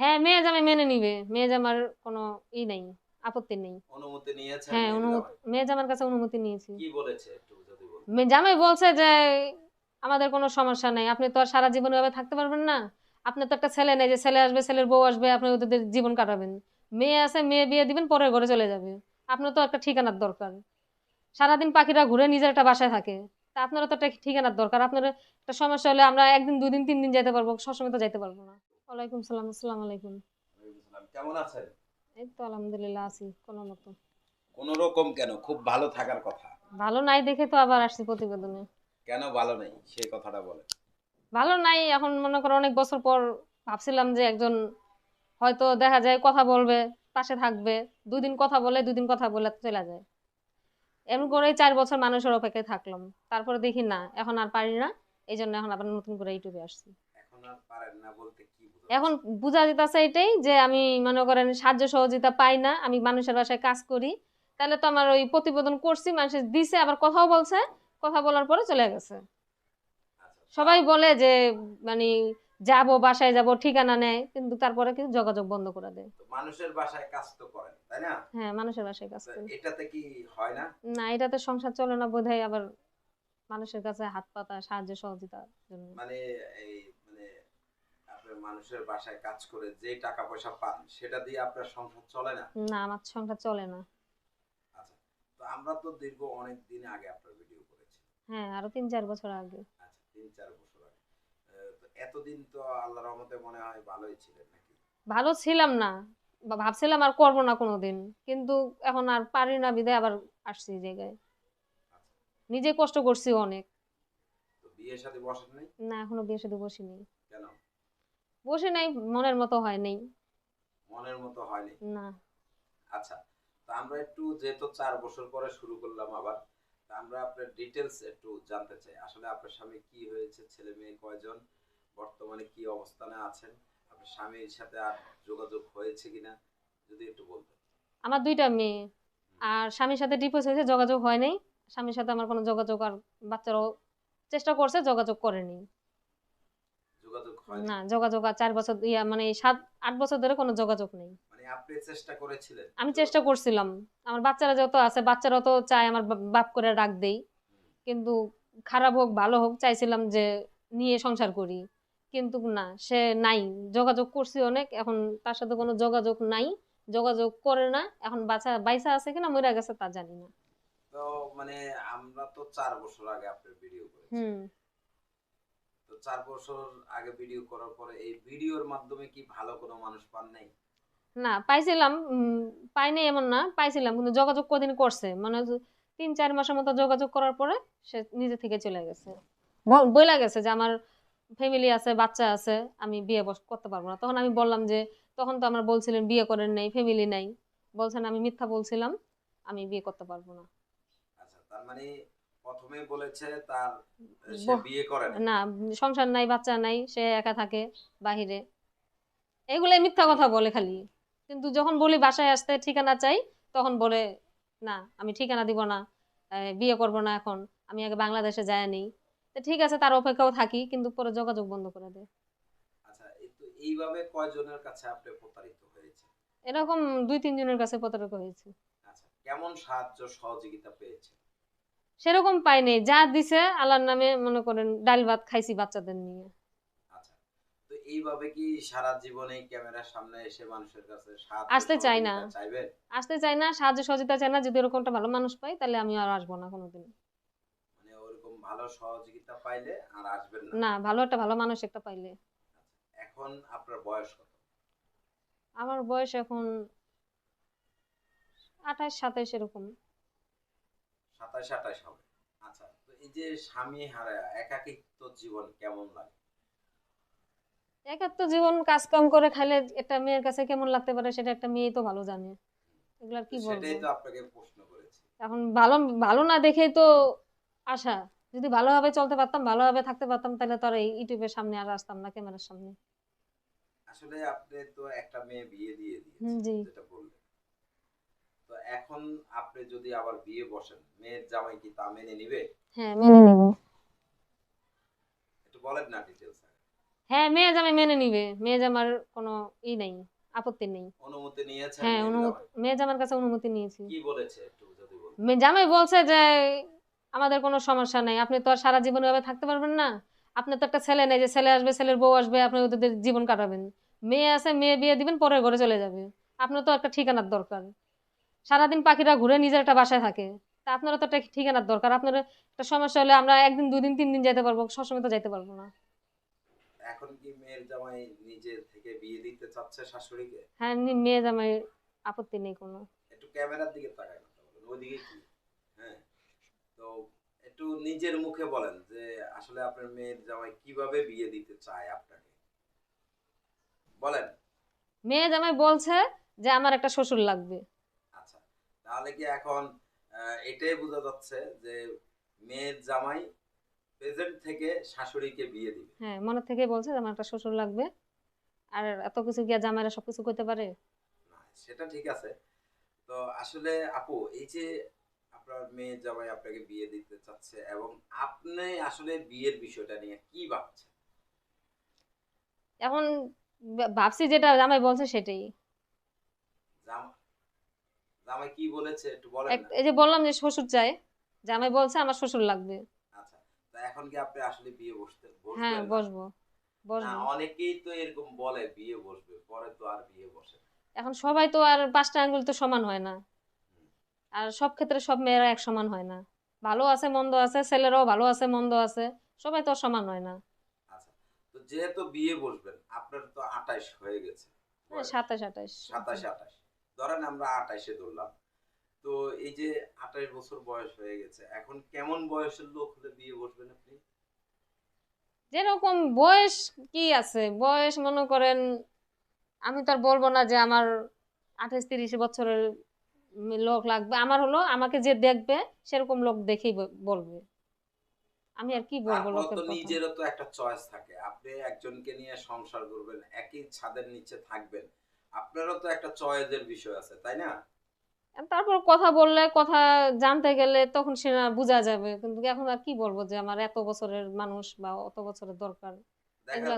হ্যাঁ মেয়ে জামাই মেনে নিবে। মেয়ে জামার কোনো ই নেই আপত্তি নেই। অনুমতি নিয়েছেন হ্যাঁ অনুমতি মেয়ে জামার কাছে অনুমতি নিয়েছি। কি বলেছে একটু যদি বলেন জামাই বলছে যে আমাদের কোনো সমস্যা নেই। আপনি তো আর সারা জীবন এভাবে থাকতে পারবেন না। আপনার তো একটা ছেলে নেই যে ছেলে আসবে ছেলের বউ আসবে আপনি ওদের জীবন কাটাবেন। মেয়ে আছে মেয়ে বিয়ে দিবেন পরের ঘরে চলে যাবে। আপনার তো একটা ঠিকানার দরকার। সারাদিন পাখিরা ঘুরে নিজের একটা বাসায় থাকে। তা আপনারও তো একটা ঠিকানার দরকার। আপনার একটা সমস্যা হলে আমরা একদিন দুই দিন তিন দিন যেতে পারব। সবসময় তো যাইতে পারব না। ওয়ালাইকুম সালাম আসসালামু আলাইকুম। কেমন আছেন? এই তো আলহামদুলিল্লাহ আছি কোনো মতো। কোন রকম কেন? খুব ভালো থাকার কথা। ভালো নাই দেখে তো আবার আসছি প্রতিবেদনে। কেন ভালো নেই? সেই কথাটা বলেন। ভালো নাই এখন মনে করো অনেক বছর পর ভাবছিলাম যে একজন হয়তো দেখা যায় কথা বলবে পাশে থাকবে দুদিন কথা বলে দুদিন কথা বলে চলে যায়। এমন করেই চার বছর মানুষের অপেক্ষায় থাকলাম। তারপরে দেখি না এখন আর পারি না এই জন্য এখন আবার নতুন করে ইউটিউবে আসছি। এখন আর পারেন না বলতে কি? এখন বোঝা যেতেছে এটাই যে আমি মনে করেন সাহায্য সহযোগিতা পাই না আমি মানুষের বাসায় কাজ করি তাহলে তো আমার ওই প্রতিবেদন করছি মানুষের দিছে আবার কথাও বলছে কথা বলার পরে চলে গেছে। সবাই বলে যে মানে যাব বাসায় যাব ঠিকানা নেয় কিন্তু তারপরে কিন্তু যোগাযোগ বন্ধ করে দেয়। মানুষের বাসায় কাজ তো করেন তাই না? হ্যাঁ মানুষের বাসায় কাজ করি। এটাতে কি হয় না? না এটাতে সংসার চলে না বোধহয় আবার মানুষের কাছে হাত পাতা সাহায্য সহযোগিতা মানে এই মানুষের বাসায় কাজ করে যে টাকা পয়সা পান সেটা দিয়ে আপনার সংসার চলে না? না আমার সংসার চলে না। আচ্ছা তো আমরা তো দীর্ঘ অনেক দিন আগে আপনার ভিডিও করেছি। হ্যাঁ আরও তিন চার বছর আগে। আচ্ছা তিন চার বছর আগে। তো এতদিন তো আল্লাহ রহমতে মনে হয় ভালোই ছিলেন নাকি? ভালো ছিলাম না বা ভাবছিলাম আর করব না কোনোদিন কিন্তু এখন আর পারি না বিদায় আবার আসছি জায়গায়। আচ্ছা। নিজে কষ্ট করছি অনেক। তো বিয়ের সাথে বসেন নাই না এখনও বিয়ে সাথে বসিনি। কেন? বসে নাই মনের মতো হয় নাই। মনের মতো হয়নি না। আচ্ছা তো আমরা একটু যেহেতু চার বছর পরে শুরু করলাম আবার তা আমরা আপনার ডিটেলস একটু জানতে চাই। আসলে আপনার স্বামী কি হয়েছে? ছেলে মেয়ে কয়জন? বর্তমানে কি অবস্থানে আছেন? আপনার স্বামীর সাথে আর যোগাযোগ হয়েছে কিনা? যদি একটু বলতেন আমার দুইটা মেয়ে। আর স্বামীর সাথে ডিভোর্স হয়েছে যোগাযোগ হয় নাই। স্বামীর সাথে আমার কোনো যোগাযোগ আর বাচ্চারাও চেষ্টা করছে যোগাযোগ করেনি। যোগাযোগ হয়? না যোগাযোগ আর চার বছর ইয়া মানে সাত আট বছর ধরে কোনো যোগাযোগ নেই। মানে আপনি চেষ্টা করেছিলেন? আমি চেষ্টা করছিলাম। আমার বাচ্চারা যত আছে বাচ্চারা তো চায় আমার বাপ করে ডাক দেই। কিন্তু খারাপ হোক ভালো হোক চাইছিলাম যে নিয়ে সংসার করি। কিন্তু না সে নাই। যোগাযোগ করছি অনেক এখন তার সাথে কোনো যোগাযোগ নাই। যোগাযোগ করে না এখন বাচ্চা বাইসা আছে কিনা মরে গেছে তা জানি না। তো মানে আমরা তো চার বছর আগে আপনার ভিডিও করেছি। চার বছর আগে ভিডিও করার পরে এই ভিডিওর মাধ্যমে কি ভালো কোনো মানুষ পান নাই? না পাইছিলাম উম, পাইনি এমন না পাইছিলাম কিন্তু যোগাযোগ কদিন করছে। মানে তিন চার মাসের মতো যোগাযোগ করার পরে সে নিজে থেকে চলে গেছে। বইলা গেছে যে আমার ফ্যামিলি আছে বাচ্চা আছে আমি বিয়ে করতে পারব না। তখন আমি বললাম যে তখন তো আমার বলছিলেন বিয়ে করেন নাই ফ্যামিলি নাই। বলছেন আমি মিথ্যা বলছিলাম আমি বিয়ে করতে পারব না। আচ্ছা তার মানে প্রথমে বলেছে তার সে বিয়ে করে না সংসার নাই বাচ্চা নাই সে একা থাকে বাহিরে। এগুলাই মিথ্যা কথা বলে খালি। কিন্তু যখন বলি বাসায় আসতে ঠিকানা চাই তখন বলে না আমি ঠিকানা দিব না বিয়ে করব না এখন আমি আগে বাংলাদেশে যায় নেই। তো ঠিক আছে তার অপেক্ষাও থাকি কিন্তু পরে যোগাযোগ বন্ধ করে দেয়। আচ্ছা এইভাবে কয়জনের কাছে আপনি প্রতারিত হয়েছে এরকম দুই তিনজনের কাছে প্রতারক হয়েছে। আচ্ছা কেমন সাহায্য সহযোগিতা পেয়েছে সেরকম পাই পাইনি যা দিছে আল্লাহর নামে মনে করেন ডাল ভাত খাইছি বাচ্চাদের নিয়ে। আচ্ছা এইভাবে কি সারা জীবনে ক্যামেরার সামনে এসে মানুষের কাছে আসতে চাই না। আসতে চাই না সাহায্য সহযোগিতা চাই না যদি এরকমটা ভালো মানুষ পাই তাহলে আমি আর আসব না কোনোদিন। মানে ওরকম ভালো সহযোগিতা পাইলে আর আসবেন না? না ভালো একটা ভালো মানুষ একটা পাইলে। এখন আপনার বয়স কত? আমার বয়স এখন আঠাশ সাতাশ এরকম। সাতাশ আঠাশ হবে। আচ্ছা তো এই যে স্বামী হারা একাকিত্ব জীবন কেমন লাগে? একাত্ম জীবন কাজ কাম করে খাইলে একটা মেয়ের কাছে কেমন লাগতে পারে সেটা একটা মেয়ে তো ভালো জানে। এগুলার কি বলব? সেটাই তো আপনাকে প্রশ্ন করেছি। এখন ভালো ভালো না দেখেই তো আশা। যদি ভালোভাবে চলতে পারতাম ভালোভাবে থাকতে পারতাম তাহলে তো আর এই ইউটিউবের সামনে আর আসতাম না ক্যামেরার সামনে। আসলে আপনি তো একটা মেয়ে বিয়ে দিয়ে হুম, জি। দিয়েছেন যেটা এখন আপনি যদি আবার বিয়ে বসেন মেয়ের জামাই কি তা মেনে নিবে? হ্যাঁ মেনে নেব। একটু বলেন না ডিটেলস হ্যাঁ মেয়ে জামাই মেনে নিবে। মেয়ে জামার কোনো ই নেই আপত্তি নেই। অনুমতি নিয়েছেন হ্যাঁ অনুমতি? মেয়ে জামার কাছে অনুমতি নিয়েছি। কি বলেছে একটু যদি বলেন। জামাই বলছে যে আমাদের কোনো সমস্যা নাই। আপনি তো আর সারা জীবন এভাবে থাকতে পারবেন না। আপনার তো একটা ছেলে নেই যে ছেলে আসবে ছেলের বউ আসবে আপনি ওদের জীবন কাটাবেন। মেয়ে আছে মেয়ে বিয়ে দিবেন পরের ঘরে চলে যাবে। আপনার তো একটা ঠিকানার দরকার। সারাদিন পাখিরা ঘুরে নিজের একটা বাসায় থাকে। তা আপনারও তো একটা ঠিকানার দরকার। আপনার একটা সমস্যা হলে আমরা একদিন দুই দিন তিন দিন যেতে পারব। সবসময় তো যাইতে পারব না। এখন কি মেয়ের জামাই নিজে থেকে বিয়ে দিতে চাচ্ছে শাশুড়িকে? হ্যাঁ মেয়ে জামাই আপত্তি নেই কোনো। একটু ক্যামেরার দিকে তাকায় কথা বলেন ওইদিকে কি? হ্যাঁ তো একটু নিজের মুখে বলেন যে আসলে আপনার মেয়ের জামাই কীভাবে বিয়ে দিতে চায় আপনাকে? বলেন। মেয়ে জামাই বলছে যে আমার একটা শ্বশুর লাগবে। তাহলে কি এখন এটাই বোঝা যাচ্ছে যে মেয়ের জামাই প্রেজেন্ট থেকে শাশুড়িকে বিয়ে দিবে। হ্যাঁ মনে থেকে বলছে আমার একটা শ্বশুর লাগবে। আর এত কিছু গিয়া জামাইরা সবকিছু করতে পারে? না সেটা ঠিক আছে। তো আসলে আপু এই যে আপনার মেয়ে জামাই আপনাকে বিয়ে দিতে চাচ্ছে এবং আপনি আসলে বিয়ের বিষয়টা নিয়ে কি ভাবছেন? এখন ভাবছি যেটা জামাই বলছে সেটাই। জাম- জামাই কি বলেছে একটু বলেন এই যে বললাম যে শ্বশুর চাই জামাই বলছে আমার শ্বশুর লাগবে। আচ্ছা তা এখন কি আপনি আসলে বিয়ে বসতে হ্যাঁ বসবো বসবো। অনেকেই তো এরকম বলে বিয়ে বসবে পরে তো আর বিয়ে বসে এখন সবাই তো আর পাঁচটা আঙ্গুল তো সমান হয় না। আর সব ক্ষেত্রে সব মেয়েরা এক সমান হয় না। ভালো আছে মন্দ আছে ছেলেরাও ভালো আছে মন্দ আছে সবাই তো সমান হয় না। আচ্ছা তো যেহেতু বিয়ে বসবেন আপনার তো আঠাইশ হয়ে গেছে হ্যাঁ, সাতাশ আঠাশ সাতাশ আঠাশ ধরেন আমরা আঠাইশে ধরলাম। তো এই যে আঠাইশ বছর বয়স হয়ে গেছে এখন কেমন বয়সের লোক হলে বিয়ে বসবেন আপনি? যেরকম বয়স কি আছে বয়স মনে করেন আমি তো আর বলব না যে আমার আঠাশ তিরিশ বছরের লোক লাগবে। আমার হলো আমাকে যে দেখবে সেরকম লোক দেখেই বলবে। আমি আর কি বলব লোকের কথা? নিজেরও তো একটা চয়েস থাকে। আপনি একজনকে নিয়ে সংসার করবেন একই ছাদের নিচে থাকবেন। আপনারও তো একটা চয়েসের বিষয় আছে তাই না? তারপর কথা বললে কথা জানতে গেলে তখন সে না বোঝা যাবে। কিন্তু এখন আর কি বলব যে আমার এত বছরের মানুষ বা অত বছরের দরকার? দেখা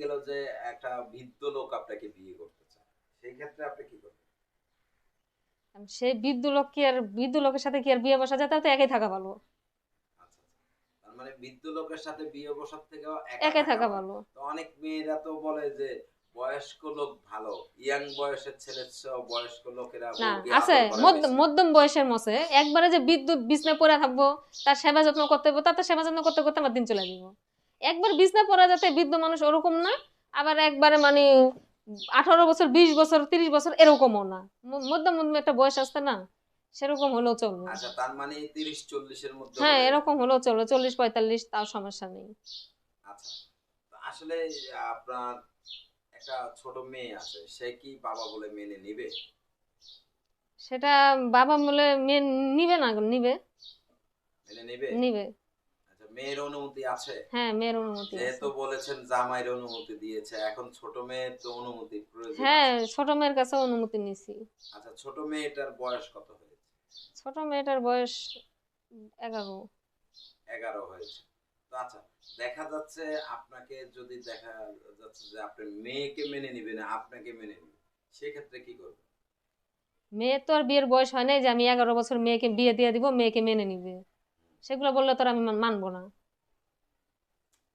গেল যে একটা বৃদ্ধ লোক আপনাকে বিয়ে করতে চায়। সেই ক্ষেত্রে আপনি কি করবেন? সেই বৃদ্ধ লোক কি আর বৃদ্ধ লোকের সাথে কি আর বিয়ে বসা যায়? তাহলে একাই থাকা ভালো। আচ্ছা আচ্ছা। মানে বৃদ্ধ লোকের সাথে বিয়ে বসার থেকে একাই থাকা ভালো। তো অনেক মেয়েরা তো বলে যে বয়স্ক লোক ভালো। ইয়াং বয়সের ছেলের চেয়েও বয়স্ক লোকেরা না আছে। মধ্যম বয়সের মধ্যে একবারে যে বিদ্যুৎ বিছনা পড়ে থাকব তার সেবা যত্ন করতে হবে তার সেবা যত্ন করতে করতে আমার দিন চলে যাব একবার বিছনা পড়া যাতে বৃদ্ধ মানুষ ওরকম না আবার একবারে মানে আঠারো বছর বিশ বছর তিরিশ বছর এরকমও না। মধ্যম মধ্যম একটা বয়স আসছে না সেরকম হলেও চলবে। আচ্ছা তার মানে তিরিশ চল্লিশের মধ্যে হ্যাঁ এরকম হলেও চলবে চল্লিশ পঁয়তাল্লিশ তাও সমস্যা নেই। আচ্ছা। আসলে আপনার একটা ছোট মেয়ে আছে সে কি বাবা বলে মেনে নিবে? সেটা বাবা বলে মেয়ে নিবে না নিবে। মেনে নিবে? নিবে। আচ্ছা মেয়ের অনুমতি আছে? হ্যাঁ মেয়ের অনুমতি। যেহেতু বলেছেন জামাইয়ের অনুমতি দিয়েছে এখন ছোট মেয়ের তো অনুমতি প্রয়োজন হ্যাঁ ছোট মেয়ের কাছে অনুমতি নিছি। আচ্ছা ছোট মেয়েটার বয়স কত হয়েছে? ছোট মেয়েটার বয়স এগারো। এগারো হয়েছে। তো আচ্ছা দেখা যাচ্ছে আপনাকে যদি দেখা যাচ্ছে যে আপনি মেয়েকে মেনে নিবে না আপনাকে মেনে নিবে সেক্ষেত্রে কি করবে? মেয়ে তো আর বিয়ের বয়স হয় নাই যে আমি এগারো বছর মেয়েকে বিয়ে দিয়ে দিব মেয়েকে মেনে নিবে। সেগুলো বললে তো আর আমি মান- মানবো না।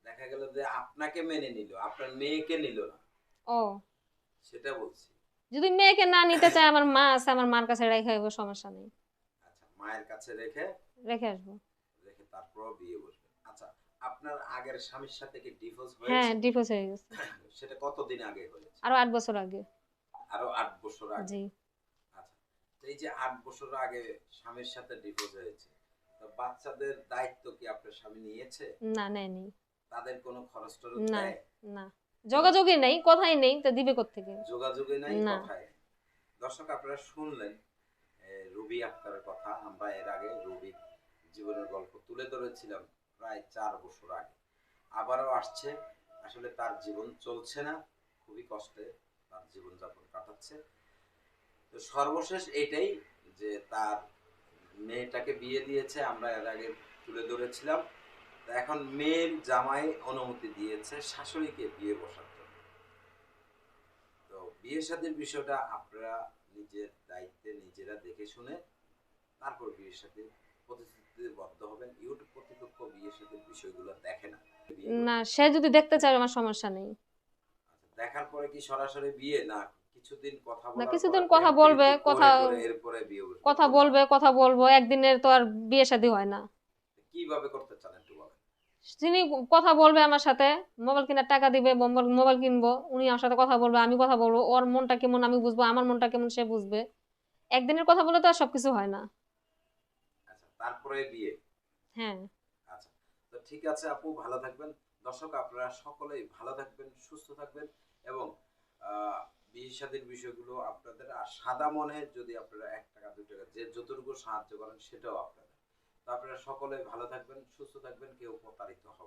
দেখা গেল যে আপনাকে মেনে নিল আপনার মেয়েকে নিল না। ও। সেটা বলছি। যদি মেয়েকে না নিতে চায় আমার মা আছে আমার মার কাছে রেখে আসব সমস্যা নেই। আচ্ছা মায়ের কাছে রেখে রেখে আসব। রেখে তারপর বিয়ে বসবে। আপনার আগের স্বামীর সাথে কি ডিভোর্স হ্যাঁ ডিভোর্স হয়ে গেছে। সেটা কতদিন আগে হয়েছে? আরও আট বছর আগে। আরও আট বছর আগে? জি। আচ্ছা তো এই যে আট বছর আগে স্বামীর সাথে ডিভোর্স হয়েছে তো বাচ্চাদের দায়িত্ব কি আপনার স্বামী নিয়েছে? না নেয়নি। তাদের কোনো খরচ টরচ না। না। যোগাযোগই নেই কথাই নেই তো দিবে কোথেকে যোগাযোগে নাই না। নেই। দর্শক আপনারা শুনলেন রুবি আক্তারের কথা। আমরা এর আগে রুবির জীবনের গল্প তুলে ধরেছিলাম। প্রায় চার বছর আগে। আবারও আসছে। আসলে তার জীবন চলছে না। খুবই কষ্টে তার জীবন যাপন কাটাচ্ছে। তো সর্বশেষ এটাই যে তার মেয়েটাকে বিয়ে দিয়েছে, আমরা এর আগে তুলে ধরেছিলাম। এখন মেয়ের জামাই অনুমতি দিয়েছে শাশুড়িকে বিয়ে বসার জন্য। তো বিয়ে শাদীর বিষয়টা আপনারা নিজের দায়িত্বে নিজেরা দেখে শুনে তারপর বিয়ের সাথে প্রতিশ্রুতিবদ্ধ হবেন ইউটিউব কর্তৃপক্ষ বিয়ের সাথে বিষয়গুলো দেখে না। না সে যদি দেখতে চায় আমার সমস্যা নেই। আচ্ছা, দেখার পরে কি সরাসরি বিয়ে? না কিছুদিন কথা বলার কিছুদিন কথা বলবে, কথা- এরপরে বিয়ে। কথা বলবে কথা বলব একদিনের তো আর বিয়ে শাদী হয় না। কীভাবে করতে চান একটু বলেন। তিনি কথা বলবে আমার সাথে মোবাইল কেনার টাকা দিবে মোবাইল কিনবো উনি আমার সাথে কথা বলবে আমি কথা বলব ওর মনটা কেমন আমি বুঝব আমার মনটা কেমন সে বুঝবে। একদিনের কথা বলে তো আর সবকিছু হয় না। তারপরে বিয়ে। হ্যাঁ। আচ্ছা তো ঠিক আছে আপু ভালো থাকবেন। দর্শক আপনারা সকলেই ভালো থাকবেন সুস্থ থাকবেন এবং আহ, বিয়ে শাদীর বিষয়গুলো আপনাদের আর সাদা মনে যদি আপনারা এক টাকা দুই টাকা যে যতটুকু সাহায্য করেন সেটাও আপনাদের। তো আপনারা সকলে ভালো থাকবেন সুস্থ থাকবেন কেউ প্রতারিত হবে